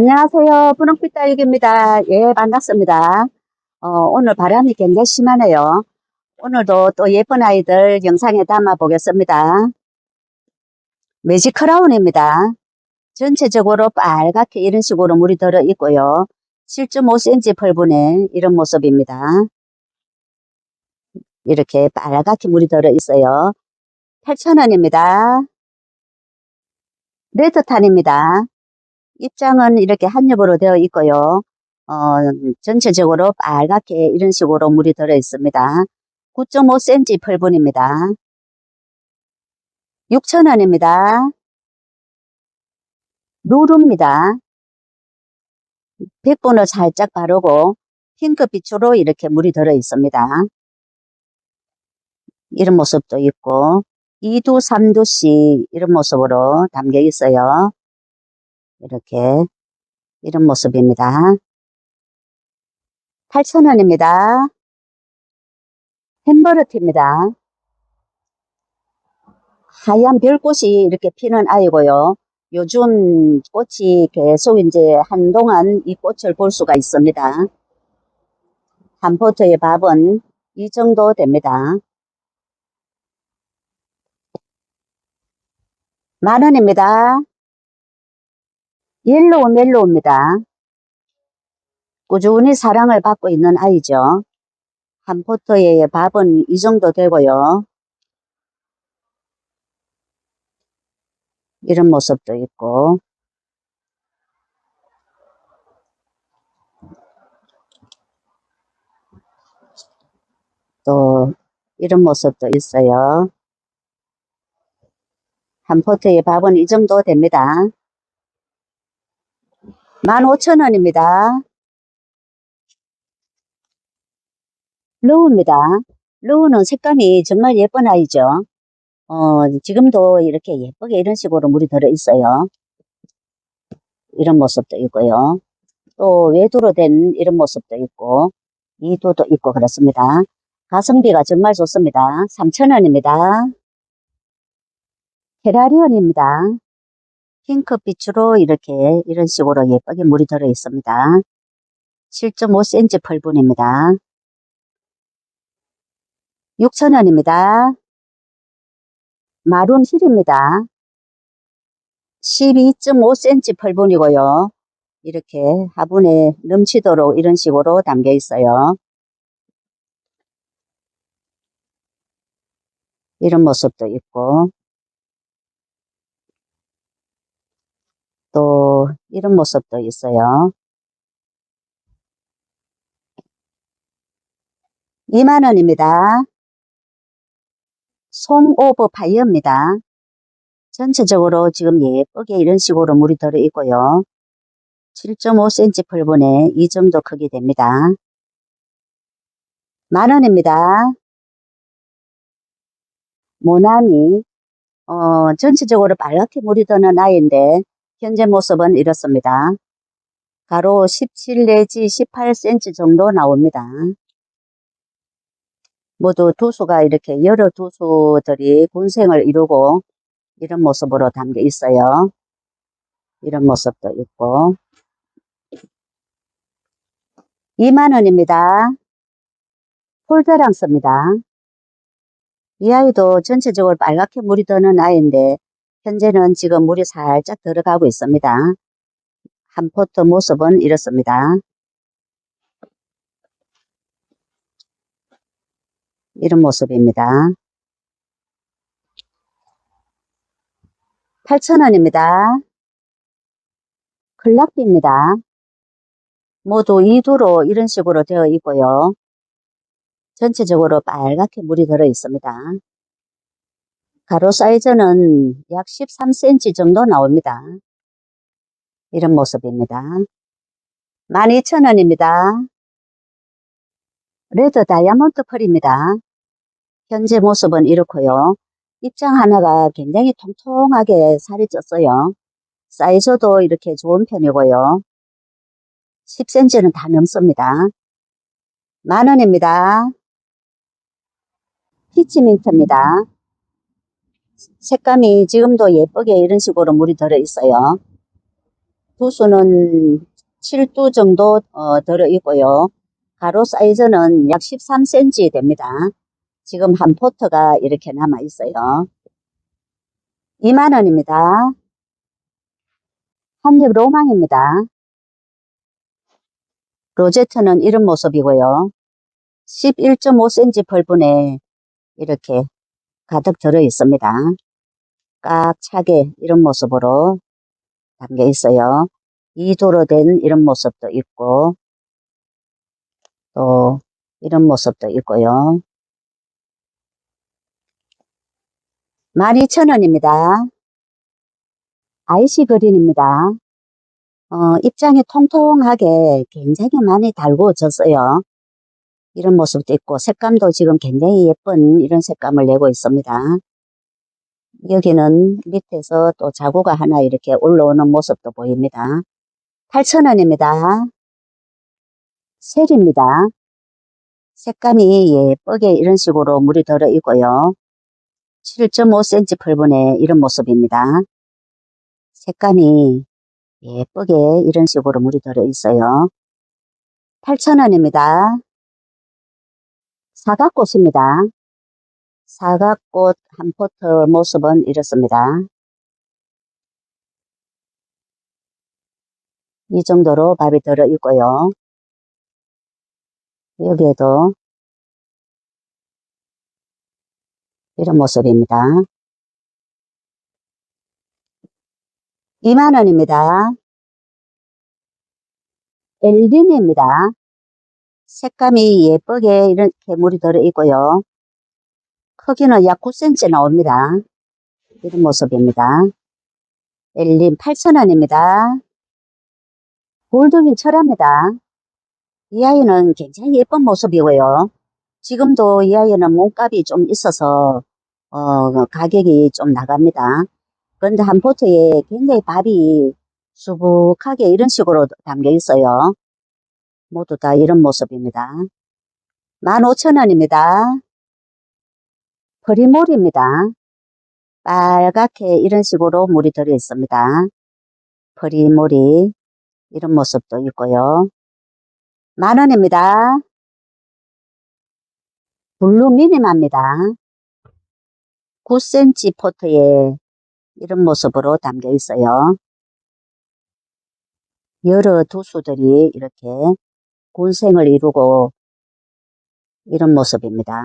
안녕하세요. 분홍빛 딸기입니다. 예, 반갑습니다. 어, 오늘 바람이 굉장히 심하네요. 오늘도 또 예쁜 아이들 영상에 담아 보겠습니다. 매직 크라운입니다. 전체적으로 빨갛게 이런 식으로 물이 들어 있고요. 7.5cm 펄분의 이런 모습입니다. 이렇게 빨갛게 물이 들어 있어요. 8,000원입니다. 레드탄입니다. 입장은 이렇게 한 겹으로 되어 있고요. 어, 전체적으로 빨갛게 이런 식으로 물이 들어 있습니다. 9.5cm 펄분입니다. 6,000원입니다. 루루입니다. 100번을 살짝 바르고 핑크빛으로 이렇게 물이 들어 있습니다. 이런 모습도 있고 2두, 3두씩 이런 모습으로 담겨 있어요. 이렇게 이런 모습입니다. 8,000원입니다. 햄버러티입니다. 하얀 별꽃이 이렇게 피는 아이고요. 요즘 꽃이 계속 이제 한동안 이 꽃을 볼 수가 있습니다. 한 포트의 밥은 이 정도 됩니다. 만 원입니다. 옐로우 멜로우입니다. 꾸준히 사랑을 받고 있는 아이죠. 한 포트의 밥은 이 정도 되고요. 이런 모습도 있고 또 이런 모습도 있어요. 한 포트의 밥은 이 정도 됩니다. 15,000원입니다. 로우입니다. 로우는 색감이 정말 예쁜 아이죠. 어, 지금도 이렇게 예쁘게 이런 식으로 물이 들어 있어요. 이런 모습도 있고요. 또 외두로 된 이런 모습도 있고, 이두도 있고 그렇습니다. 가성비가 정말 좋습니다. 3,000원입니다. 테라리언입니다. 핑크빛으로 이렇게 이런 식으로 예쁘게 물이 들어 있습니다. 7.5cm 펄분입니다. 6,000원입니다. 마룬 힐입니다. 12.5cm 펄분이고요. 이렇게 화분에 넘치도록 이런 식으로 담겨 있어요. 이런 모습도 있고 또 이런 모습도 있어요. 2만원입니다. 송 오브 파이어입니다. 전체적으로 지금 예쁘게 이런 식으로 물이 들어 있고요. 7.5cm 펄분에 이 정도 크기 됩니다. 만원입니다. 모나미 어, 전체적으로 빨갛게 물이 드는 아이인데 현재 모습은 이렇습니다. 가로 17 내지 18cm 정도 나옵니다. 모두 두수가 이렇게 여러 두수들이 군생을 이루고 이런 모습으로 담겨 있어요. 이런 모습도 있고 2만원입니다. 폴더랑스입니다. 이 아이도 전체적으로 빨갛게 물이 드는 아이인데 현재는 지금 물이 살짝 들어가고 있습니다. 한 포트 모습은 이렇습니다. 이런 모습입니다. 8,000원입니다. 클락비입니다. 모두 2두로 이런 식으로 되어 있고요. 전체적으로 빨갛게 물이 들어 있습니다. 가로 사이즈는 약 13cm 정도 나옵니다. 이런 모습입니다. 12,000원입니다. 레드 다이아몬드 펄입니다. 현재 모습은 이렇고요. 입장 하나가 굉장히 통통하게 살이 쪘어요. 사이즈도 이렇게 좋은 편이고요. 10cm는 다 넘습니다. 만원입니다. 피치민트입니다. 색감이 지금도 예쁘게 이런 식으로 물이 들어 있어요. 두수는 7두 정도 어, 들어있고요. 가로 사이즈는 약 13cm 됩니다. 지금 한 포트가 이렇게 남아 있어요. 2만원입니다. 한입 로망입니다. 로제트는 이런 모습이고요. 11.5cm 펄분에 이렇게 가득 들어 있습니다. 꽉 차게 이런 모습으로 담겨 있어요. 이도로 된 이런 모습도 있고 또 이런 모습도 있고요. 12,000원입니다. 아이시 그린입니다. 어, 입장이 통통하게 굉장히 많이 달구어졌어요. 이런 모습도 있고 색감도 지금 굉장히 예쁜 이런 색감을 내고 있습니다. 여기는 밑에서 또 자구가 하나 이렇게 올라오는 모습도 보입니다. 8,000원입니다. 셀입니다. 색감이 예쁘게 이런 식으로 물이 들어 있고요. 7.5cm 펄분의 이런 모습입니다. 색감이 예쁘게 이런 식으로 물이 들어 있어요. 8,000원입니다. 사각꽃입니다. 사각꽃 한 포트 모습은 이렇습니다. 이 정도로 밥이 들어 있고요. 여기에도 이런 모습입니다. 2만원입니다. 엘린입니다. 색감이 예쁘게 이렇게 물이 들어 있고요. 크기는 약 9cm 나옵니다. 이런 모습입니다. 엘린 8,000원입니다. 골드윈 철합니다. 이 아이는 굉장히 예쁜 모습이고요. 지금도 이 아이는 몸값이 좀 있어서 어, 가격이 좀 나갑니다. 그런데 한 포트에 굉장히 밥이 수북하게 이런 식으로 담겨 있어요. 모두 다 이런 모습입니다. 15,000원입니다. 프리몰입니다. 빨갛게 이런 식으로 물이 들어 있습니다. 프리몰이 이런 모습도 있고요. 만원입니다. 블루 미니마입니다. 9cm 포트에 이런 모습으로 담겨 있어요. 여러 두수들이 이렇게 군생을 이루고 이런 모습입니다.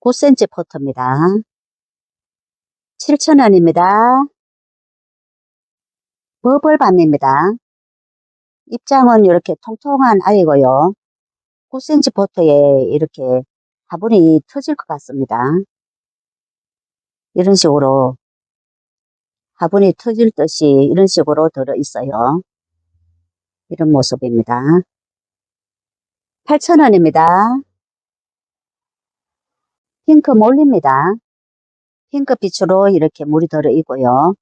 9cm 포트입니다. 7,000원입니다. 버블밤입니다. 입장은 이렇게 통통한 아이고요. 9cm 포트에 이렇게 화분이 터질 것 같습니다. 이런 식으로 화분이 터질 듯이 이런 식으로 들어 있어요. 이런 모습입니다. 8,000원입니다. 핑크 몰립니다. 핑크 빛으로 이렇게 물이 들어 있고요.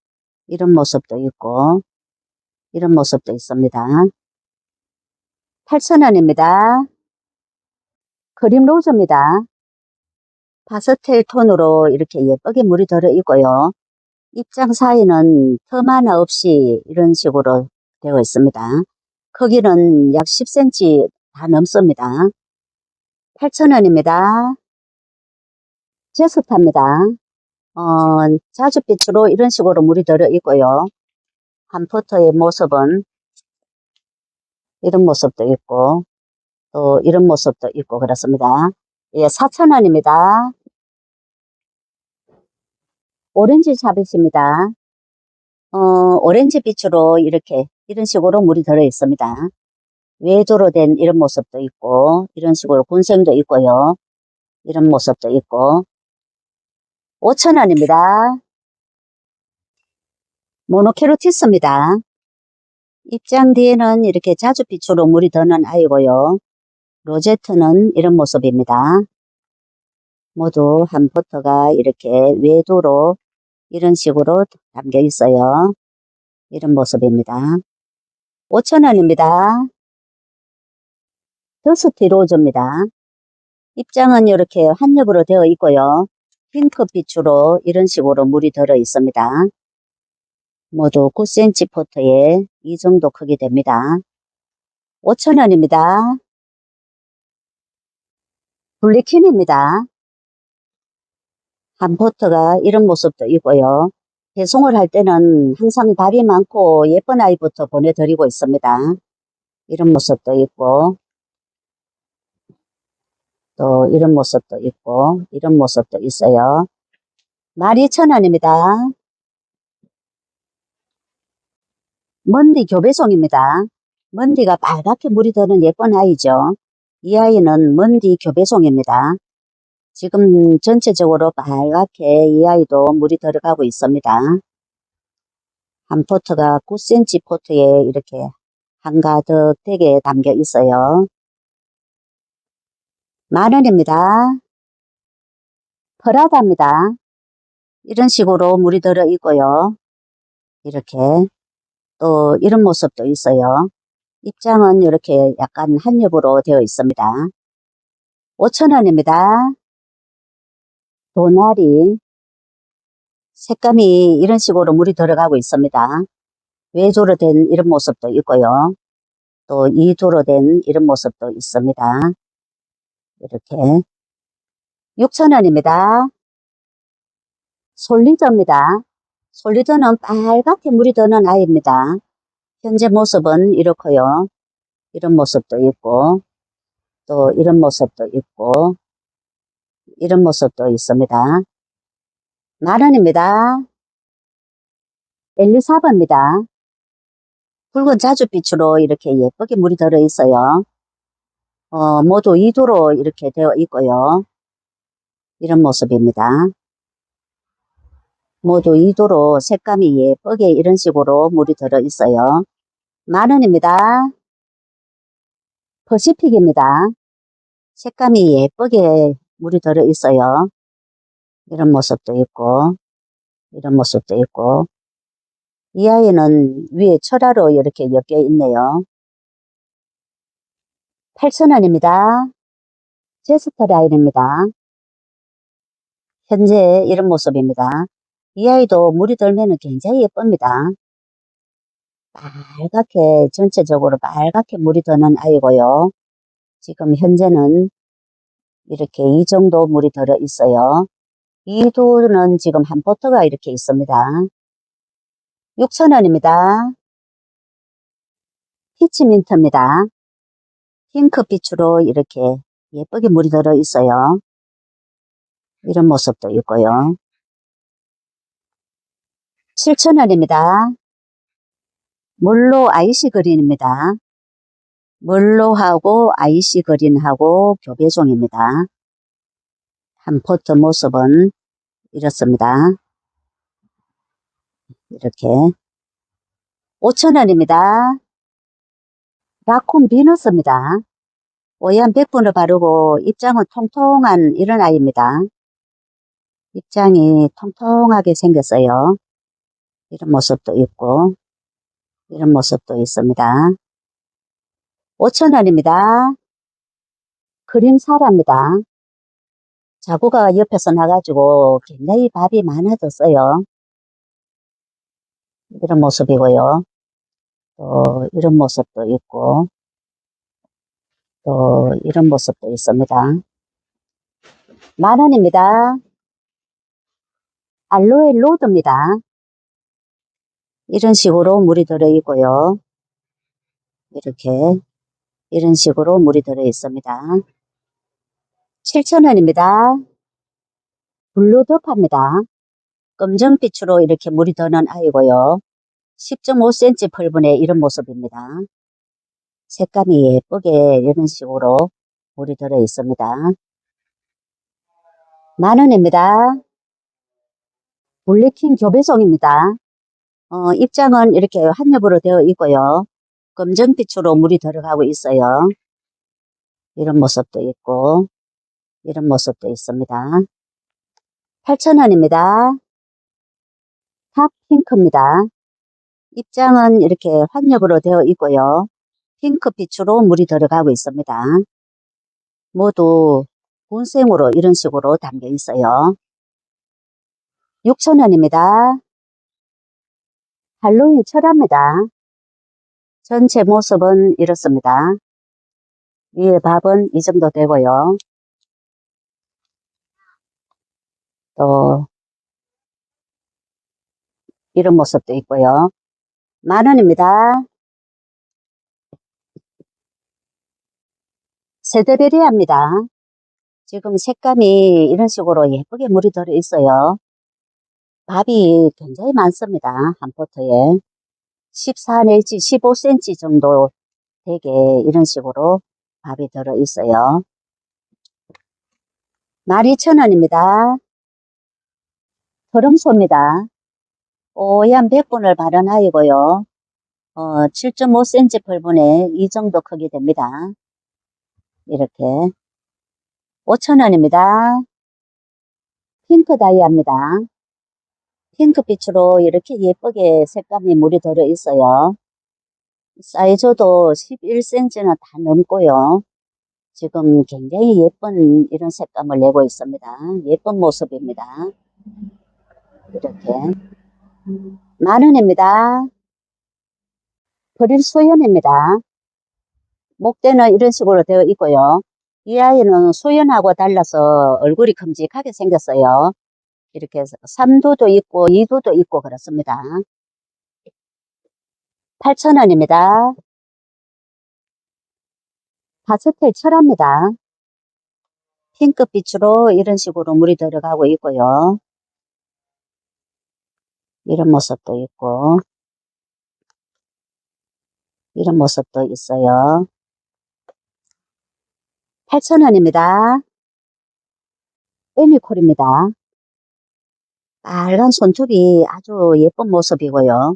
이런 모습도 있고 이런 모습도 있습니다. 8,000원입니다. 크림 로즈입니다. 파스텔 톤으로 이렇게 예쁘게 물이 들어 있고요. 입장 사이는 틈 하나 없이 이런 식으로 되어 있습니다. 크기는 약 10cm 다 넘습니다. 8,000원입니다. 제스타입니다. 어, 자줏빛으로 이런 식으로 물이 들어 있고요. 한 포터의 모습은 이런 모습도 있고 또 이런 모습도 있고 그렇습니다. 예, 4,000원입니다. 오렌지 자빗입니다. 어, 오렌지 빛으로 이렇게 이런 식으로 물이 들어 있습니다. 외조로 된 이런 모습도 있고 이런 식으로 군생도 있고요. 이런 모습도 있고 5,000원입니다. 모노케로티스입니다. 입장 뒤에는 이렇게 자주 빛으로 물이 드는 아이고요. 로제트는 이런 모습입니다. 모두 한 포터가 이렇게 외도로 이런 식으로 담겨 있어요. 이런 모습입니다. 5,000원입니다. 더스티 로즈입니다. 입장은 이렇게 한 엽으로 되어 있고요. 핑크빛으로 이런 식으로 물이 들어 있습니다. 모두 9cm 포트에 이 정도 크기 됩니다. 5,000원입니다. 블리킨입니다. 한 포트가 이런 모습도 있고요. 배송을 할 때는 항상 발이 많고 예쁜 아이부터 보내드리고 있습니다. 이런 모습도 있고 또 이런 모습도 있고 이런 모습도 있어요. 12,000원입니다. 먼디 교배송입니다. 먼디가 빨갛게 물이 드는 예쁜 아이죠. 이 아이는 먼디 교배송입니다. 지금 전체적으로 빨갛게 이 아이도 물이 들어가고 있습니다. 한 포트가 9cm 포트에 이렇게 한가득 되게 담겨 있어요. 만원입니다. 프라다입니다. 이런 식으로 물이 들어 있고요. 이렇게 또 이런 모습도 있어요. 입장은 이렇게 약간 한 겹으로 되어 있습니다. 5,000원입니다. 도나리 색감이 이런 식으로 물이 들어가고 있습니다. 외조로 된 이런 모습도 있고요. 또 이조로 된 이런 모습도 있습니다. 이렇게 6,000원입니다. 솔리저입니다. 솔리저는 빨갛게 물이 드는 아이입니다. 현재 모습은 이렇고요. 이런 모습도 있고 또 이런 모습도 있고 이런 모습도 있습니다. 만원입니다. 엘리사바입니다. 붉은 자주빛으로 이렇게 예쁘게 물이 들어 있어요. 어, 모두 2도로 이렇게 되어 있고요. 이런 모습입니다. 모두 2도로 색감이 예쁘게 이런 식으로 물이 들어 있어요. 만원입니다. 퍼시픽입니다. 색감이 예쁘게 물이 들어 있어요. 이런 모습도 있고, 이런 모습도 있고, 이 아이는 위에 철화로 이렇게 엮여 있네요. 8,000원입니다. 제스터 라인입니다. 현재 이런 모습입니다. 이 아이도 물이 들면 굉장히 예쁩니다. 빨갛게 전체적으로 빨갛게 물이 드는 아이고요. 지금 현재는 이렇게 이 정도 물이 들어 있어요. 이 돌은 지금 한 포트가 이렇게 있습니다. 6,000원입니다. 피치민트입니다. 핑크빛으로 이렇게 예쁘게 물이 들어 있어요. 이런 모습도 있고요. 7,000원입니다. 물로 아이시 그린입니다. 물로하고 아이시 그린하고 교배종입니다. 한 포트 모습은 이렇습니다. 이렇게 5,000원입니다. 라쿤 비너스입니다. 오얀 백분을 바르고 입장은 통통한 이런 아이입니다. 입장이 통통하게 생겼어요. 이런 모습도 있고 이런 모습도 있습니다. 5,000원입니다. 그림 사라입니다. 자구가 옆에서 나가지고 굉장히 밥이 많아졌어요. 이런 모습이고요. 또 이런 모습도 있고 또 이런 모습도 있습니다. 만원입니다. 알로에 로드입니다. 이런 식으로 물이 들어 있고요. 이렇게 이런 식으로 물이 들어 있습니다. 7,000원입니다. 블루더파입니다. 검정빛으로 이렇게 물이 드는 아이고요. 10.5cm 펄분의 이런 모습입니다. 색감이 예쁘게 이런 식으로 물이 들어 있습니다. 만원입니다. 블랙킹 교배송입니다. 어, 입장은 이렇게 한 겹으로 되어 있고요. 검정빛으로 물이 들어가고 있어요. 이런 모습도 있고 이런 모습도 있습니다. 8,000원입니다. 탑 핑크입니다. 입장은 이렇게 환엽으로 되어 있고요. 핑크빛으로 물이 들어가고 있습니다. 모두 군생으로 이런 식으로 담겨 있어요. 6,000원입니다. 할로윈 철합니다. 전체 모습은 이렇습니다. 위에 밥은 이 정도 되고요. 또 이런 모습도 있고요. 만 원입니다. 세대베리아입니다. 지금 색감이 이런 식으로 예쁘게 물이 들어 있어요. 밥이 굉장히 많습니다. 한 포트에. 14 내지 15cm 정도 되게 이런 식으로 밥이 들어 있어요. 12,000원입니다. 거름소입니다. 뽀얀 백분을 바른 아이고요. 어, 7.5cm 펄분에 이 정도 크기 됩니다. 이렇게 5,000원입니다. 핑크 다이아입니다. 핑크빛으로 이렇게 예쁘게 색감이 물이 들어 있어요. 사이즈도 11cm는 다 넘고요. 지금 굉장히 예쁜 이런 색감을 내고 있습니다. 예쁜 모습입니다. 이렇게 만 원입니다. 버릴 소연입니다. 목대는 이런 식으로 되어 있고요. 이 아이는 소연하고 달라서 얼굴이 큼직하게 생겼어요. 이렇게 해서 3두도 있고 2두도 있고 그렇습니다. 8,000원입니다. 파스텔 철합니다. 핑크빛으로 이런 식으로 물이 들어가고 있고요. 이런 모습도 있고 이런 모습도 있어요. 8,000원입니다. 애니콜입니다. 빨간 손톱이 아주 예쁜 모습이고요.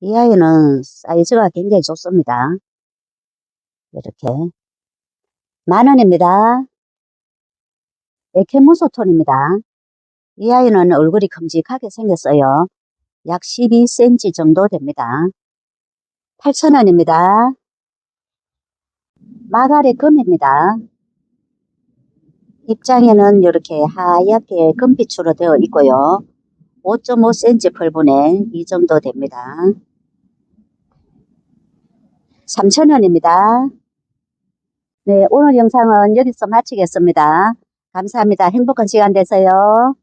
이 아이는 사이즈가 굉장히 좋습니다. 이렇게 만원입니다. 에케모소톤입니다. 이 아이는 얼굴이 큼직하게 생겼어요. 약 12cm 정도 됩니다. 8,000원입니다. 마가렛 금입니다. 입장에는 이렇게 하얗게 금빛으로 되어 있고요. 5.5cm 펄분에 이 정도 됩니다. 3,000원입니다. 네, 오늘 영상은 여기서 마치겠습니다. 감사합니다. 행복한 시간 되세요.